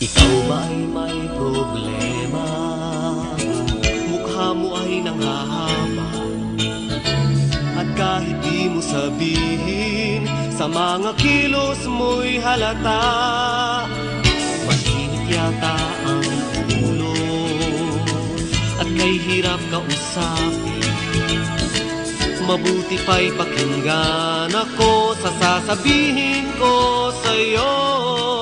may problema? Mukha mo ay nanghahaba At kahit di mo sabihin Sa mga kilos mo'y halata. Mainit yata ang ulo. At kay hirap kausapin Mabuti pa'y pakinggan ako sa sasabihin ko sa'yo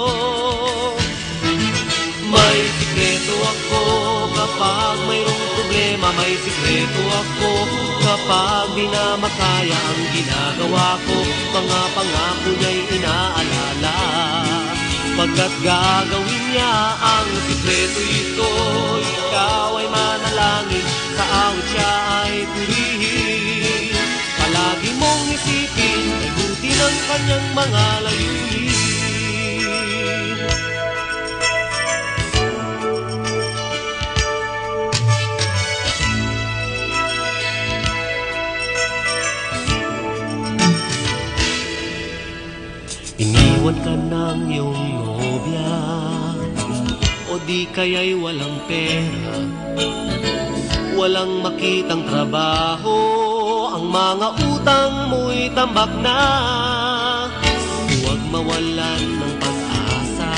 May sikreto ako. Kapag di na makaya ang ginagawa ko Mga pangako niya'y inaalala. Pagkat gagawin niya ang sikreto ito Ikaw ay manalangin, sa awit siya ay purihin Palagi mong isipin, ay buti ng kanyang mga layunin Iniwan ka ng iyong nobya. O di kaya'y walang pera. Walang makitang trabaho. Ang mga utang mo'y tambak na. Huwag mawalan ng pag-asa.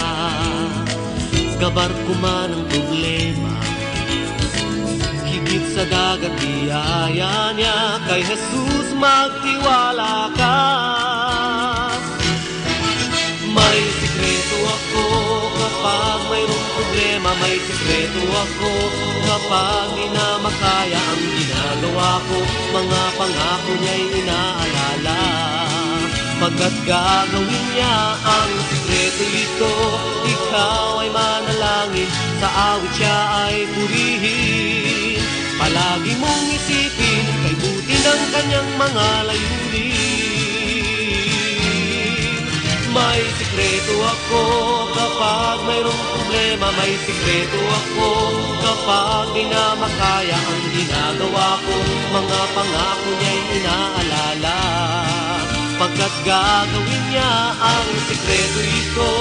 Kabarko man ang problema. Higit sa dagat biyaya niya. Kay Jesus magtiwala ako kapag di ang ginagawa ko Mga pangako niya'y inaalala. Pagkat gagawin niya ang sikreto ito Ikaw ay manalangin, sa awit siya ay purihin. Palagi mong isipin, kay buti ng kanyang mga layunin may sikreto ako kapag mayroong problema May sikreto ako kapag di na makaya ang ginagawa ko. Mga pangako niya'y inaalala. Pagkat gagawin niya ang sikreto ito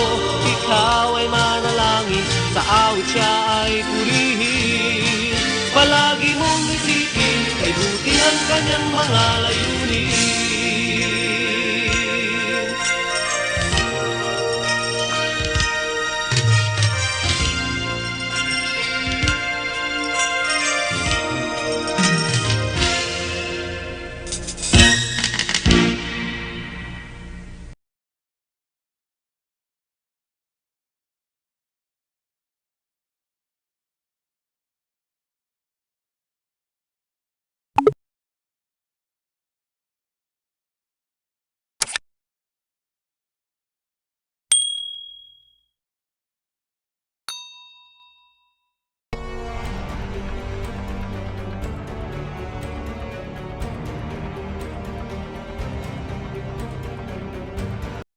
Ikaw ay manalangin, sa awit siya ay purihin. Palagi mong isipin, kay buti ang kanyang mga layunin